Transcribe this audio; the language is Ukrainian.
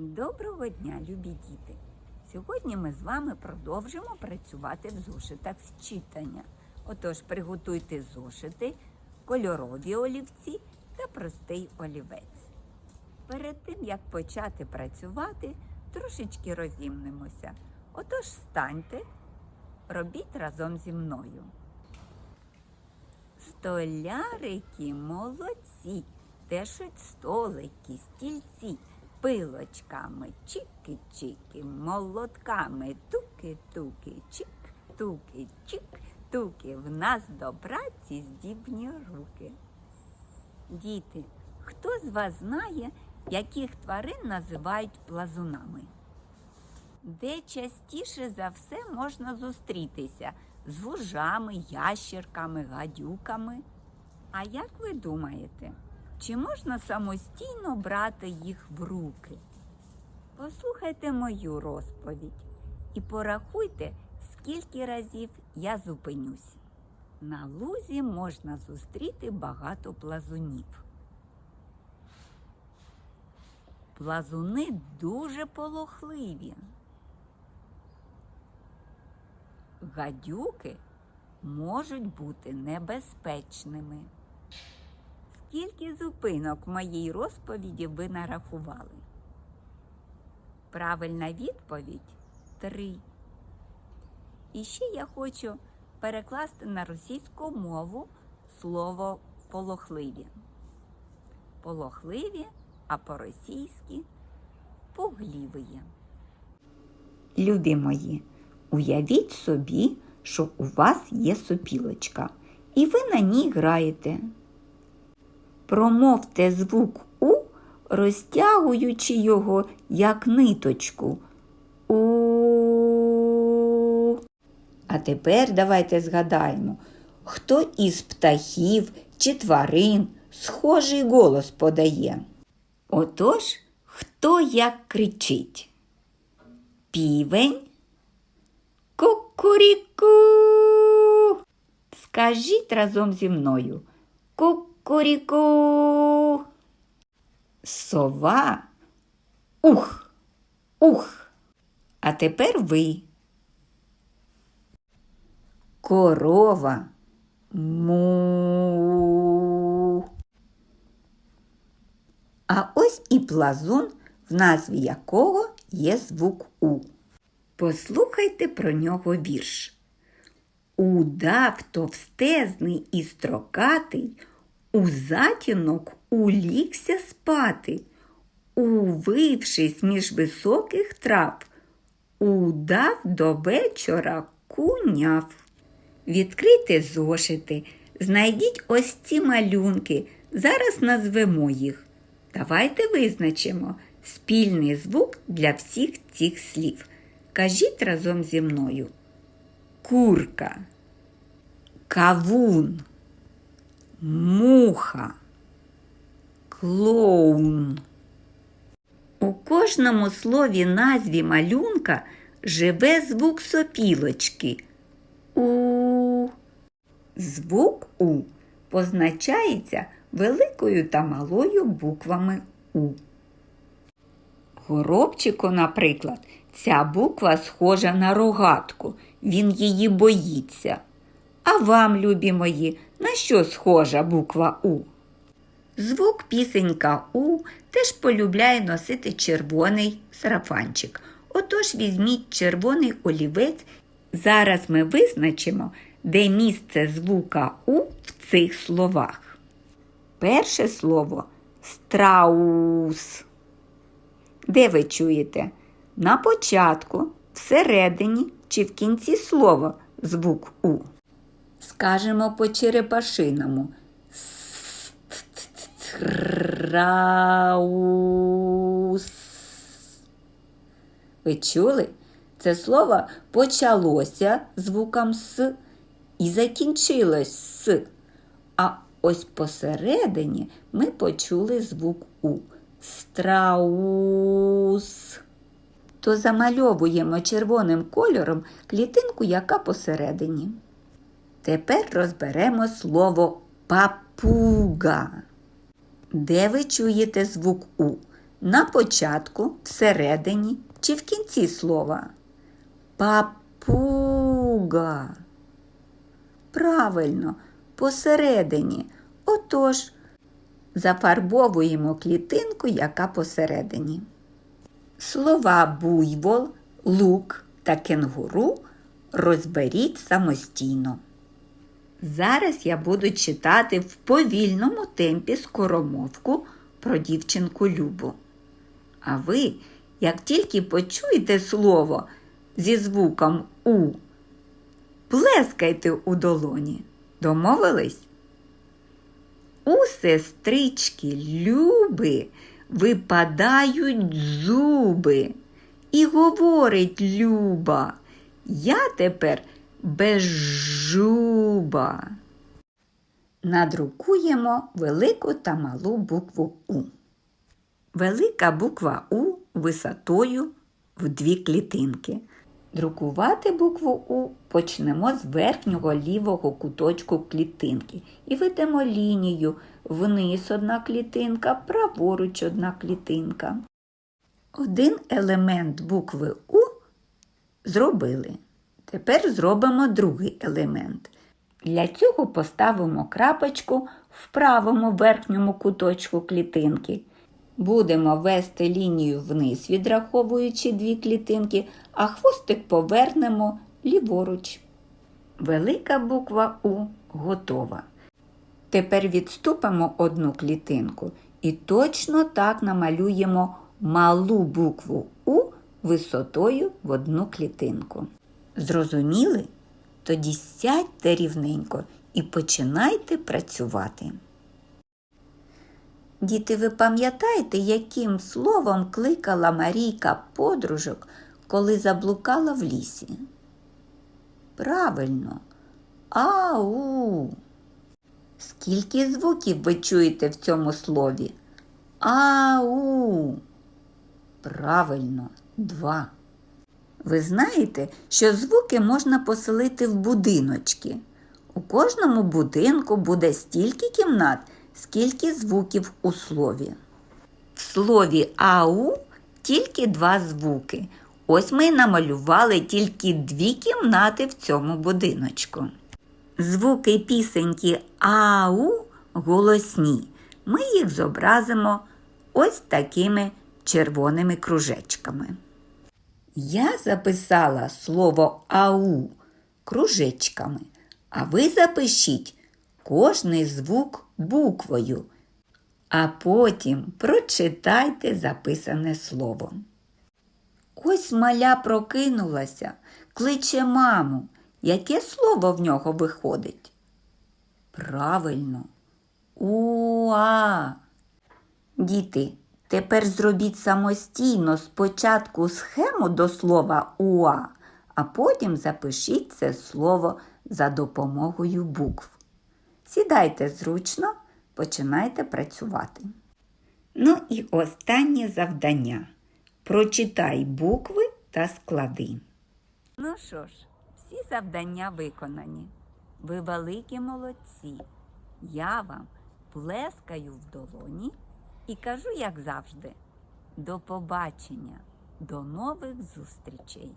Доброго дня, любі діти! Сьогодні ми з вами продовжимо працювати в зошитах з читання. Отож, приготуйте зошити, кольорові олівці та простий олівець. Перед тим, як почати працювати, трошечки розімнемося. Отож, встаньте, робіть разом зі мною. Столярики молодці, тешуть столики, стільці, пилочками, чики-чики, молотками, туки-туки, чик, туки, чик, туки. В нас до праці здібні руки. Діти, хто з вас знає, яких тварин називають плазунами? Де частіше за все можна зустрітися з вужами, ящерками, гадюками. А як ви думаєте, чи можна самостійно брати їх в руки? Послухайте мою розповідь і порахуйте, скільки разів я зупинюсь. На лузі можна зустріти багато плазунів. Плазуни дуже полохливі. Гадюки можуть бути небезпечними. Скільки зупинок в моїй розповіді ви нарахували? Правильна відповідь три. І ще я хочу перекласти на російську мову слово полохливі. Полохливі, а по-російськи пугливі. Любі мої, уявіть собі, що у вас є сопілочка, і ви на ній граєте. Промовте звук У, розтягуючи його як ниточку. У. А тепер давайте згадаємо, хто із птахів чи тварин схожий голос подає. Отож, хто як кричить? Півень? Кукуріку. Скажіть разом зі мною. Кукуріку. Сова. Ух. Ух. А тепер ви. Корова. Му. А ось і плазун, в назві якого є звук У. Послухайте про нього вірш. Удав товстезний і строкатий, у затінок улігся спати, увившись між високих трав, удав до вечора куняв. Відкрийте зошити, знайдіть ось ці малюнки. Зараз назвемо їх. Давайте визначимо спільний звук для всіх цих слів. Кажіть разом зі мною. Курка, кавун, муха, клоун. У кожному слові назві малюнка живе звук сопілочки. У. Звук У позначається великою та малою буквами У. Горобчику, наприклад, ця буква схожа на рогатку, він її боїться. А вам, любі мої, на що схожа буква У? Звук пісенька У теж полюбляє носити червоний сарафанчик. Отож візьміть червоний олівець. Зараз ми визначимо, де місце звука У в цих словах. Перше слово страус. Де ви чуєте? На початку, всередині чи в кінці слова звук У. Скажемо по черепашиному. Страус. Ви чули? Це слово почалося звуком С і закінчилось С. А ось посередині ми почули звук У. Страус. То замальовуємо червоним кольором клітинку, яка посередині. Тепер розберемо слово папуга. Де ви чуєте звук У? На початку, всередині чи в кінці слова? Папуга. Правильно, посередині. Отож, зафарбовуємо клітинку, яка посередині. Слова буйвол, лук та кенгуру розберіть самостійно. Зараз я буду читати в повільному темпі скоромовку про дівчинку Любу. А ви, як тільки почуєте слово зі звуком У, плескайте у долоні. Домовились? У сестрички Люби випадають зуби. І говорить Люба, я тепер безжуба. Надрукуємо велику та малу букву У. Велика буква У висотою в дві клітинки. Друкувати букву У почнемо з верхнього лівого куточку клітинки і ведемо лінію вниз одна клітинка, праворуч одна клітинка. Один елемент букви У зробили. Тепер зробимо другий елемент. Для цього поставимо крапочку в правому верхньому куточку клітинки. Будемо вести лінію вниз, відраховуючи дві клітинки, а хвостик повернемо ліворуч. Велика буква У готова. Тепер відступимо одну клітинку і точно так намалюємо малу букву У висотою в одну клітинку. Зрозуміли? Тоді сядьте рівненько і починайте працювати. Діти, ви пам'ятаєте, яким словом кликала Марійка подружок, коли заблукала в лісі? Правильно, ау. Скільки звуків ви чуєте в цьому слові? Ау. Правильно, два. Ви знаєте, що звуки можна поселити в будиночки. У кожному будинку буде стільки кімнат, скільки звуків у слові. В слові ау тільки два звуки. Ось ми намалювали тільки дві кімнати в цьому будиночку. Звуки пісеньки ау голосні. Ми їх зобразимо ось такими червоними кружечками. Я записала слово ау кружечками, а ви запишіть кожний звук буквою, а потім прочитайте записане слово. Ось маля прокинулася, кличе маму. Яке слово в нього виходить? Правильно, уа. Діти, тепер зробіть самостійно спочатку схему до слова уа, а потім запишіть це слово за допомогою букв. Сідайте зручно, починайте працювати. Ну і останнє завдання. Прочитай букви та склади. Ну що ж, всі завдання виконані. Ви великі молодці. Я вам плескаю в долоні і кажу, як завжди, до побачення, до нових зустрічей!